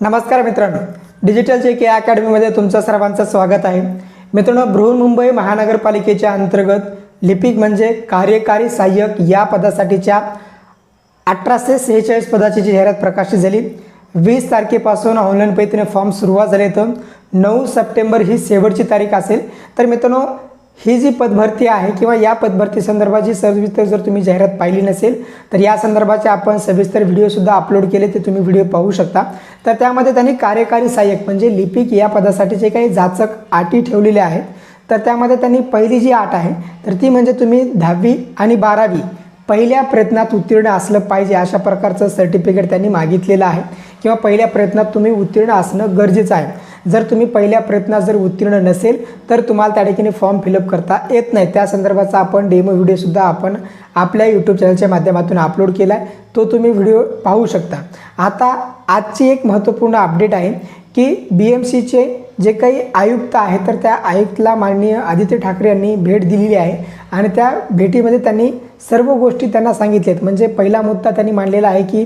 नमस्कार मित्रांनो. डिजिटल जे के अकॅडमीमध्ये तुमचं सर्वांचं स्वागत आहे. मित्रांनो बृहन्मुंबई महानगरपालिकेच्या अंतर्गत लिपिक म्हणजे कार्यकारी सहाय्यक या पदासाठीच्या अठराशे सेहेचाळीस पदाची जी जाहिरात प्रकाशित झाली. वीस तारखेपासून ऑनलाईन पद्धतीने फॉर्म सुरुवात झाले. तर नऊ सप्टेंबर ही शेवटची तारीख असेल. तर मित्रांनो ही जी पदभरती आहे किंवा या पदभरती संदर्भाची सविस्तर जर तुम्ही जाहिरात पाहिली नसेल तर या संदर्भाचे आपण सविस्तर व्हिडिओसुद्धा अपलोड केले ते तुम्ही व्हिडिओ पाहू शकता. तर त्यामध्ये त्यांनी कार्यकारी सहाय्यक म्हणजे लिपिक या पदासाठी जे काही जाचक आटी ठेवलेल्या आहेत तर त्यामध्ये त्यांनी पहिली जी आट आहे तर ती म्हणजे तुम्ही दहावी आणि बारावी पहिल्या प्रयत्नात उत्तीर्ण असलं पाहिजे अशा प्रकारचं सर्टिफिकेट त्यांनी मागितलेलं आहे. किंवा पहिल्या प्रयत्नात तुम्ही उत्तीर्ण असणं गरजेचं आहे. जर तुम्ही पहिल्या प्रयत्नात जर उत्तीर्ण नसेल तर तुम्हाला त्या ठिकाणी फॉर्म फिलअप करता येत नाही. त्या संदर्भाचा आपण डेमो व्हिडिओसुद्धा आपण आपल्या यूट्यूब चॅनलच्या माध्यमातून अपलोड केला आहे तो तुम्ही व्हिडिओ पाहू शकता. आता आजची एक महत्त्वपूर्ण अपडेट आहे की बी एम सीचे जे काही आयुक्त आहे तर त्या आयुक्तला माननीय आदित्य ठाकरे यांनी भेट दिलेली आहे. आणि त्या भेटीमध्ये त्यांनी सर्व गोष्टी त्यांना सांगितल्या आहेत. म्हणजे पहिला मुद्दा त्यांनी मांडलेला आहे की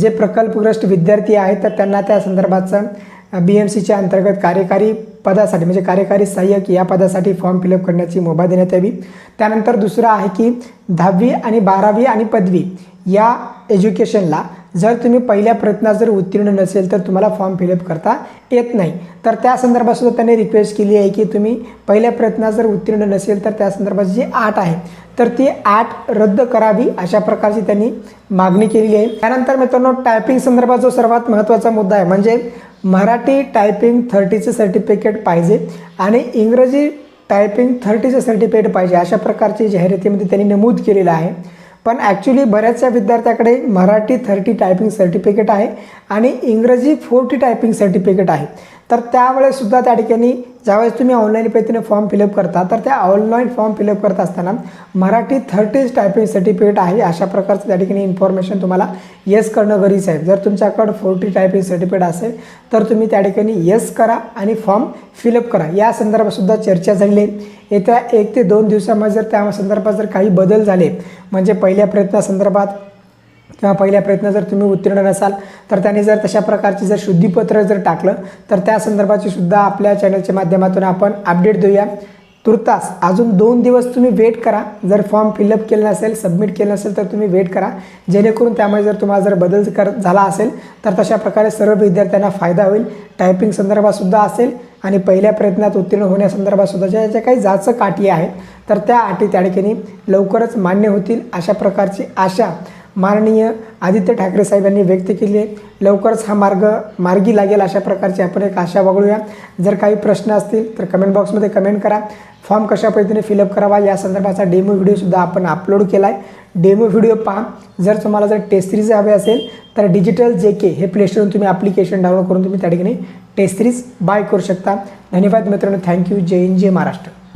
जे प्रकल्पग्रस्त विद्यार्थी आहेत तर त्यांना त्या संदर्भाचं बी एम सीच्या अंतर्गत कार्यकारी पदासाठी म्हणजे कार्यकारी सहाय्यक या पदासाठी फॉर्म फिलअप करण्याची मुभा देण्यात यावी. त्यानंतर दुसरं आहे की दहावी आणि बारावी आणि पदवी या एज्युकेशनला जर तुम्ही पहिल्या प्रयत्नात जर उत्तीर्ण नसेल तर तुम्हाला फॉर्म फिलअप करता येत नाही. तर त्या संदर्भातसुद्धा त्यांनी रिक्वेस्ट केली आहे की तुम्ही पहिल्या प्रयत्नात जर उत्तीर्ण नसेल तर त्या संदर्भात जी आठ आहे तर ती आठ रद्द करावी अशा प्रकारची त्यांनी मागणी केलेली आहे. त्यानंतर मित्रांनो टायपिंग संदर्भात जो सर्वात महत्त्वाचा मुद्दा आहे म्हणजे मराठी टायपिंग थर्टीचं सर्टिफिकेट पाहिजे आणि इंग्रजी टायपिंग थर्टीचं सर्टिफिकेट पाहिजे. अशा प्रकारची जाहिरातीमध्ये त्यांनी नमूद केलेलं आहे. पण ॲक्च्युली बऱ्याचशा विद्यार्थ्याकडे मराठी थर्टी टायपिंग सर्टिफिकेट आहे. आणि इंग्रजी फोर्टी टायपिंग सर्टिफिकेट आहे. तर त्यावेळेससुद्धा त्या ठिकाणी ज्यावेळेस तुम्ही ऑनलाईन पद्धतीने फॉर्म फिलअप करता तर त्या ऑनलाईन फॉर्म फिलअप करत असताना मराठी थर्टीज टायपिंग सर्टिफिकेट आहे अशा प्रकारचं त्या ठिकाणी इन्फॉर्मेशन तुम्हाला येस करणं गरजेचं आहे. जर तुमच्याकडं फोर्टी टायपिंग सर्टिफिकेट असेल तर तुम्ही त्या ठिकाणी येस करा आणि फॉर्म फिलअप करा. या संदर्भातसुद्धा चर्चा झाली आहे. येत्या एक ते दोन दिवसामध्ये जर त्या संदर्भात जर काही बदल झाले म्हणजे पहिल्या प्रयत्नासंदर्भात किंवा पहिल्या प्रयत्न जर तुम्ही उत्तीर्ण नसाल तर त्याने जर तशा प्रकारचे जर शुद्धीपत्र जर टाकलं तर त्या संदर्भाची सुद्धा आपल्या चॅनलच्या माध्यमातून आपण अपडेट देऊया. तुर्तास अजून दोन दिवस तुम्ही वेट करा. जर फॉर्म फिलअप केलं नसेल सबमिट केलं नसेल तर तुम्ही वेट करा. जेणेकरून त्यामुळे जर तुम्हाला जर बदल कर झाला असेल तर तशा प्रकारे सर्व विद्यार्थ्यांना फायदा होईल. टायपिंग संदर्भातसुद्धा असेल आणि पहिल्या प्रयत्नात उत्तीर्ण होण्यासंदर्भातसुद्धा ज्या ज्या काही जाचक आटी आहेत तर त्या अटी त्या ठिकाणी लवकरच मान्य होतील. अशा प्रकारची आशा माननीय आदित्य ठाकरे साहेब यांनी व्यक्त केली. आहे लवकरच हा मार्ग मार्गी लागेल अशा प्रकारची आपण एक आशा बघूया जर काही प्रश्न असतील तर कमेंट बॉक्समध्ये कमेंट करा. फॉर्म कशा पद्धतीने फिलअप करावा या संदर्भाचा डेमो व्हिडिओसुद्धा आपण अपलोड केला आहे डेमो व्हिडिओ पहा. जर तुम्हाला जर टेस्ट सिरीज हवे असेल तर डिजिटल जे के हे प्लेस्टोरून तुम्ही ॲप्लिकेशन डाउनलोड करून तुम्ही त्या ठिकाणी टेस्ट सिरीज बाय करू शकता. धन्यवाद मित्रांनो. थँक्यू जय हिंद जय महाराष्ट्र.